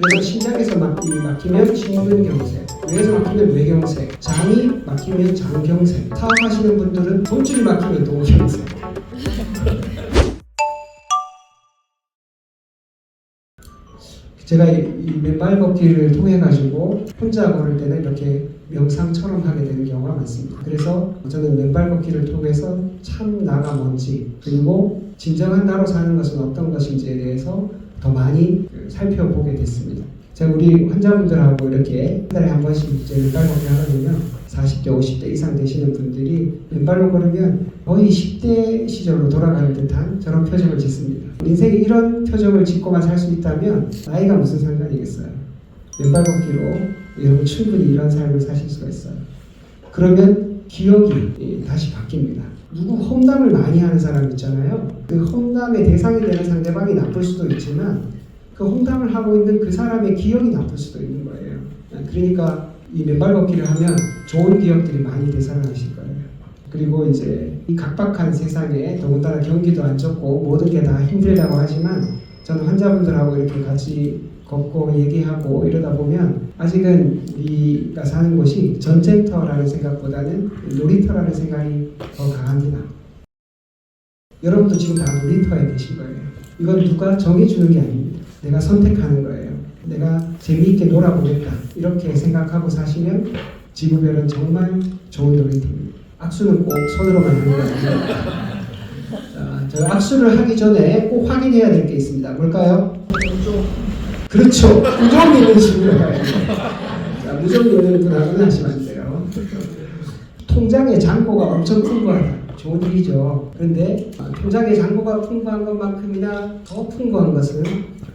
그래서 신장에서 막, 이 막히면 심근경색, 뇌에서 막히면 뇌경색, 장이 막히면 장경색, 사업하시는 분들은 돈줄이 막히면 노경색. 제가 이, 이 맨발 걷기를 통해 가지고 혼자 걸을 때는 이렇게 명상처럼 하게 되는 경우가 많습니다. 그래서 저는 맨발 걷기를 통해서 참 나가 뭔지 그리고 진정한 나로 사는 것은 어떤 것인지에 대해서 더 많이 그 살펴보게 됐습니다. 제가 우리 환자분들하고 이렇게 한 달에 한 번씩 이제 맨발 걷기 하거든요. 40대, 50대 이상 되시는 분들이 맨발로 걸으면 거의 10대 시절로 돌아가는 듯한 저런 표정을 짓습니다. 인생에 이런 표정을 짓고만 살 수 있다면 나이가 무슨 상관이겠어요. 맨발 걷기로 여러분 충분히 이런 삶을 사실 수가 있어요. 그러면 기억이 예, 다시 바뀝니다. 누구 험담을 많이 하는 사람 있잖아요. 그 험담의 대상이 되는 상대방이 나쁠 수도 있지만 그 험담을 하고 있는 그 사람의 기억이 나쁠 수도 있는 거예요. 그러니까 이 맨발 걷기를 하면 좋은 기억들이 많이 되살아나실 거예요. 그리고 이제 이 각박한 세상에 더군다나 경기도 안 좋고 모든 게 다 힘들다고 하지만 저는 환자분들하고 이렇게 같이 걷고 얘기하고 이러다 보면 아직은 우리가 사는 곳이 전쟁터라는 생각보다는 놀이터라는 생각이 더 강합니다. 여러분도 지금 다 놀이터에 계신 거예요. 이건 누가 정해주는 게 아닙니다. 내가 선택하는 거예요. 내가 재미있게 놀아보겠다. 이렇게 생각하고 사시면 지구별은 정말 좋은 놀이터입니다. 악수는 꼭 손으로만 하는 거 아니에요. 자, 저 악수를 하기 전에 꼭 확인해야 될 게 있습니다. 뭘까요? 그렇죠. 있는 식으로. 자, 있는 분하고는 하시면 안 돼요. 통장의 잔고가 엄청 풍부하다. 좋은 일이죠. 그런데 아, 통장의 잔고가 풍부한 것만큼이나 더 풍부한 것은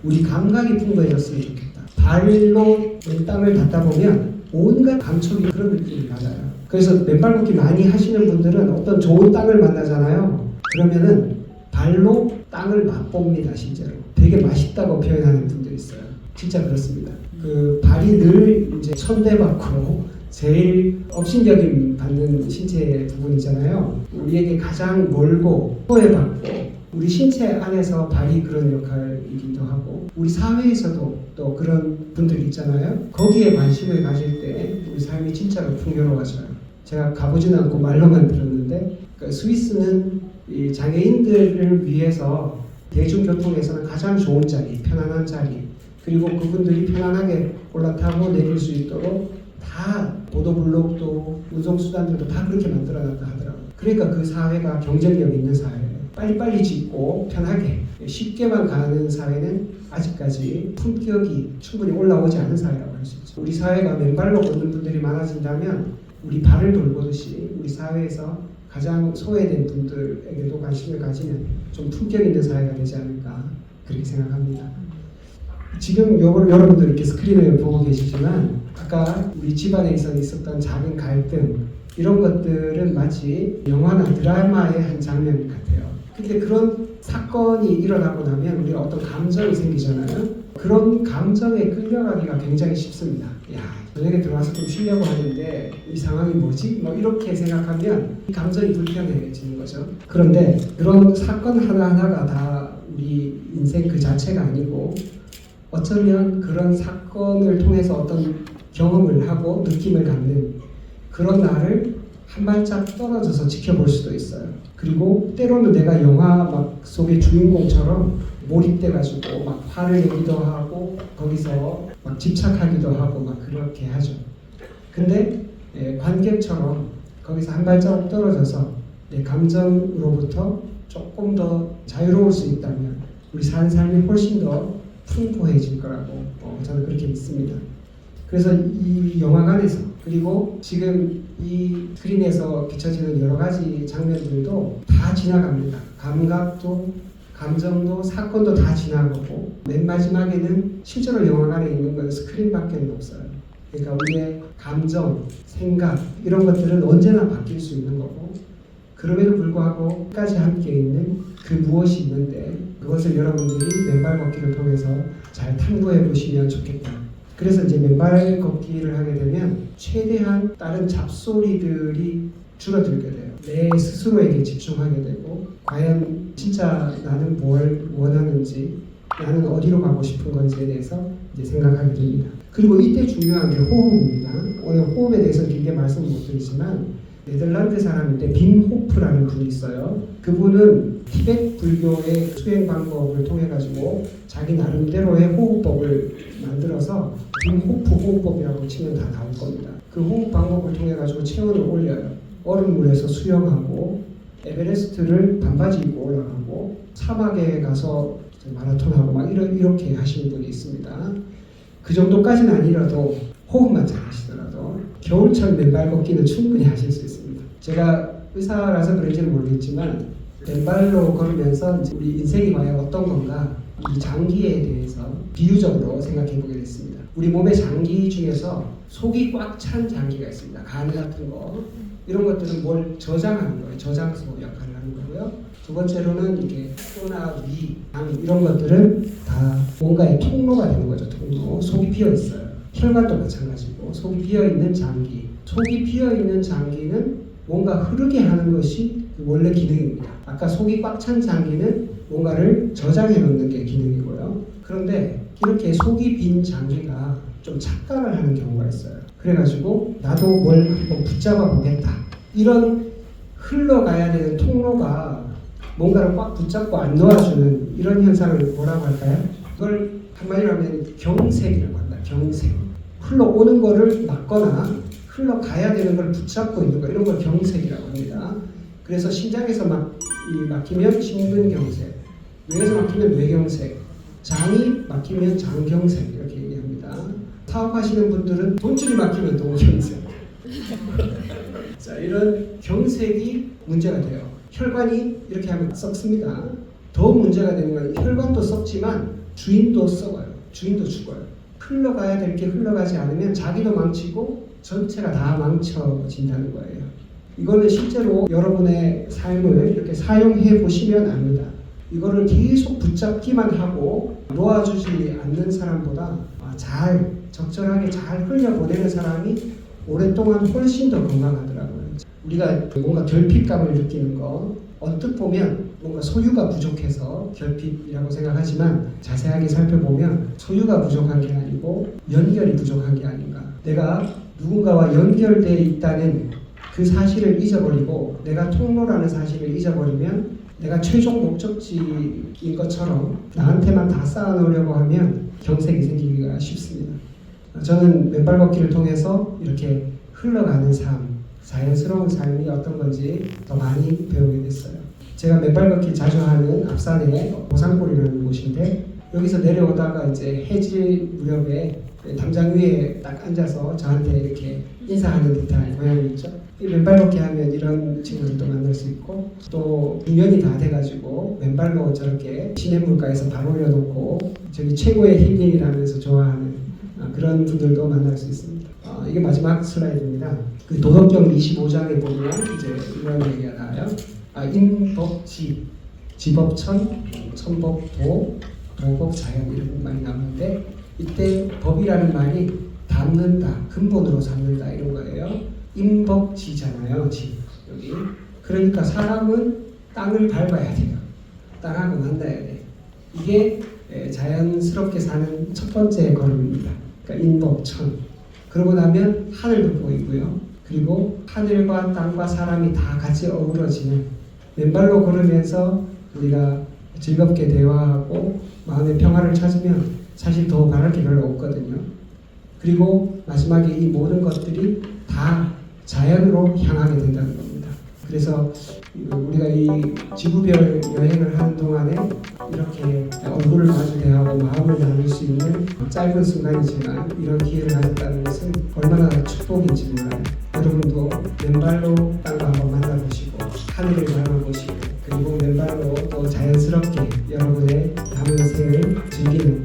우리 감각이 풍부해졌으면 좋겠다. 발로 맨 땅을 닿다 보면 온갖 감촉이 그런 느낌이 받아요. 그래서 맨발 걷기 많이 하시는 분들은 어떤 좋은 땅을 만나잖아요. 그러면은 발로 땅을 맛봅니다, 실제로. 되게 맛있다고 표현하는 분들이 있어요. 진짜 그렇습니다. 그 발이 늘 이제 천대받고 제일 업신여김 받는 신체 부분이잖아요. 우리에게 가장 멀고 소외받고 우리 신체 안에서 발이 그런 역할이기도 하고 우리 사회에서도 또 그런 분들 있잖아요. 거기에 관심을 가질 때 우리 삶이 진짜로 풍요로워져요. 제가 가보지는 않고 말로만 들었는데 그 스위스는 이 장애인들을 위해서 대중교통에서는 가장 좋은 자리, 편안한 자리, 그리고 그분들이 편안하게 올라타고 내릴 수 있도록 다 보도블록도 운송수단들도 다 그렇게 만들어놨다 하더라고요. 그러니까 그 사회가 경쟁력 있는 사회예요. 빨리빨리 짓고 편하게 쉽게만 가는 사회는 아직까지 품격이 충분히 올라오지 않은 사회라고 할 수 있죠. 우리 사회가 맨발로 걷는 분들이 많아진다면 우리 발을 돌보듯이 우리 사회에서 가장 소외된 분들에게도 관심을 가지는 좀 품격 있는 사회가 되지 않을까 그렇게 생각합니다. 지금 요, 여러분들 이렇게 스크린을 보고 계시지만 아까 우리 집안에 있어 있었던 작은 갈등 이런 것들은 마치 영화나 드라마의 한 장면 같아요. 근데 그런 사건이 일어나고 나면 우리 어떤 감정이 생기잖아요. 그런 감정에 끌려가기가 굉장히 쉽습니다. 야, 저녁에 들어와서 좀 쉬려고 하는데 이 상황이 뭐지? 뭐 이렇게 생각하면 이 감정이 불편해지는 거죠. 그런데 그런 사건 하나하나가 다 우리 인생 그 자체가 아니고 어쩌면 그런 사건을 통해서 어떤 경험을 하고 느낌을 갖는 그런 나를 한 발짝 떨어져서 지켜볼 수도 있어요. 그리고 때로는 내가 영화 막 속의 주인공처럼 몰입돼가지고 막 화를 내기도 하고 거기서 막 집착하기도 하고 막 그렇게 하죠. 근데 예, 관객처럼 거기서 한 발자국 떨어져서 내 감정으로부터 조금 더 자유로울 수 있다면 우리 사는 삶이 훨씬 더 풍부해질 거라고 어, 저는 그렇게 믿습니다. 그래서 이 영화관에서 그리고 지금 이 스크린에서 비춰지는 여러 가지 장면들도 다 지나갑니다. 감각도 감정도 사건도 다 지나가고 맨 마지막에는 실제로 영화관에 있는 건 스크린밖에 없어요. 그러니까 우리의 감정, 생각 이런 것들은 언제나 바뀔 수 있는 거고 그럼에도 불구하고 끝까지 함께 있는 그 무엇이 있는데 그것을 여러분들이 맨발 걷기를 통해서 잘 탐구해 보시면 좋겠다. 그래서 이제 맨발 걷기를 하게 되면 최대한 다른 잡소리들이 줄어들게 돼요. 내 스스로에게 집중하게 되고 과연 진짜 나는 뭘 원하는지 나는 어디로 가고 싶은 건지에 대해서 이제 생각하게 됩니다. 그리고 이때 중요한 게 호흡입니다. 오늘 호흡에 대해서 길게 말씀 못 드리지만 네덜란드 사람인데 빔 호프라는 분이 있어요. 그분은 티베트 불교의 수행 방법을 통해 가지고 자기 나름대로의 호흡법을 만들어서 빔 호프 호흡법이라고 치면 다 나올 겁니다. 그 호흡 방법을 통해 가지고 체온을 올려요. 얼음 물에서 수영하고 에베레스트를 반바지 입고 올라가고 사막에 가서 마라톤하고 막 이런 이렇게 하시는 분이 있습니다. 그 정도까지는 아니라도 호흡만 잘 하시더라도 겨울철 맨발 걷기는 충분히 하실 수 있습니다. 제가 의사라서 그런지는 모르겠지만 맨발로 걸으면서 우리 인생이 과연 어떤 건가 이 장기에 대해서 비유적으로 생각해 보게 됐습니다. 우리 몸의 장기 중에서 속이 꽉 찬 장기가 있습니다. 간 같은 거 이런 것들은 뭘 저장하는 거예요. 저장소 역할을 하는 거고요. 두 번째로는 이게 뼈나 위, 장 이런 것들은 다 뭔가의 통로가 되는 거죠. 통로. 속이 비어 있어요. 혈관도 마찬가지고 속이 비어 있는 장기. 속이 비어 있는 장기는 뭔가 흐르게 하는 것이 원래 기능입니다. 아까 속이 꽉 찬 장기는 뭔가를 저장해 놓는 게 기능이고요. 그런데 이렇게 속이 빈 장기가 좀 착각을 하는 경우가 있어요. 그래가지고 나도 뭘 한번 붙잡아 보겠다. 이런 흘러가야 되는 통로가 뭔가를 꽉 붙잡고 안 놓아주는 이런 현상을 뭐라고 할까요? 그걸 한마디로 하면 경색이라고 한다. 경색. 흘러오는 거를 막거나 흘러가야 되는 걸 붙잡고 있는 거 이런 걸 경색이라고 합니다. 그래서 심장에서 막이 막히면 심근경색, 뇌에서 막히면 뇌경색, 장이 막히면 장경색 이렇게 얘기합니다. 사업하시는 분들은 돈줄이 막히면 돈경색. 자 이런 경색이 문제가 돼요. 혈관이 이렇게 하면 썩습니다. 더 문제가 되는 건 혈관도 썩지만 주인도 썩어요. 주인도 죽어요. 흘러가야 될 게 흘러가지 않으면 자기도 망치고 전체가 다 망쳐진다는 거예요. 이거는 실제로 여러분의 삶을 이렇게 사용해 보시면 압니다. 이거를 계속 붙잡기만 하고 놓아주지 않는 사람보다 잘 적절하게 잘 흘려보내는 사람이 오랫동안 훨씬 더 건강하더라고요. 우리가 뭔가 결핍감을 느끼는 거 언뜻 보면 뭔가 소유가 부족해서 결핍이라고 생각하지만 자세하게 살펴보면 소유가 부족한 게 아니고 연결이 부족한 게 아닌가. 내가 누군가와 연결되어 있다는 그 사실을 잊어버리고 내가 통로라는 사실을 잊어버리면 내가 최종 목적지인 것처럼 나한테만 다 쌓아놓으려고 하면 경색이 생기기가 쉽습니다. 저는 맨발 걷기를 통해서 이렇게 흘러가는 삶, 자연스러운 삶이 어떤 건지 더 많이 배우게 됐어요. 제가 맨발 걷기 자주 하는 앞산에 보상골이라는 곳인데 여기서 내려오다가 이제 해질 무렵에 담장 위에 딱 앉아서 저한테 이렇게 인사하는 듯한 모양이 있죠. 이 맨발 걷기 하면 이런 친구들도 만날 수 있고 또 중년이 다 돼가지고 맨발로 저렇게 시냇 물가에서 발 올려놓고 저기 최고의 힐링이라면서 좋아하는 아, 그런 분들도 만날 수 있습니다. 아, 이게 마지막 슬라이드입니다. 그 도덕경 25장에 보면 이제 이런 얘기가 나와요. 아, 인법지, 지법천, 천법도, 도법자연 이런 말이 나오는데 이때 법이라는 말이 담는다, 근본으로 잡는다 이런 거예요. 인법지잖아요, 지 여기. 그러니까 사람은 땅을 밟아야 돼요. 땅하고 만나야 돼. 이게 에, 자연스럽게 사는 첫 번째 걸음입니다. 그러니까 인법천. 그러고 나면 하늘도 보이고요. 그리고 하늘과 땅과 사람이 다 같이 어우러지는 맨발로 걸으면서 우리가 즐겁게 대화하고 마음의 평화를 찾으면 사실 더 바랄 게 별로 없거든요. 그리고 마지막에 이 모든 것들이 다 자연으로 향하게 된다는 겁니다. 그래서 우리가 이 지구별 여행을 하는 동안에 이렇게 얼굴을 마주 대하고 마음을 나눌 수 있는 짧은 순간이지만 이런 기회를 가졌다는 것은 얼마나 축복인지 몰라요. 여러분도 맨발로 땅을 한번 만나보시고 하늘을 바라보시고 그리고 맨발로 또 자연스럽게 여러분의 남은 생을 즐기는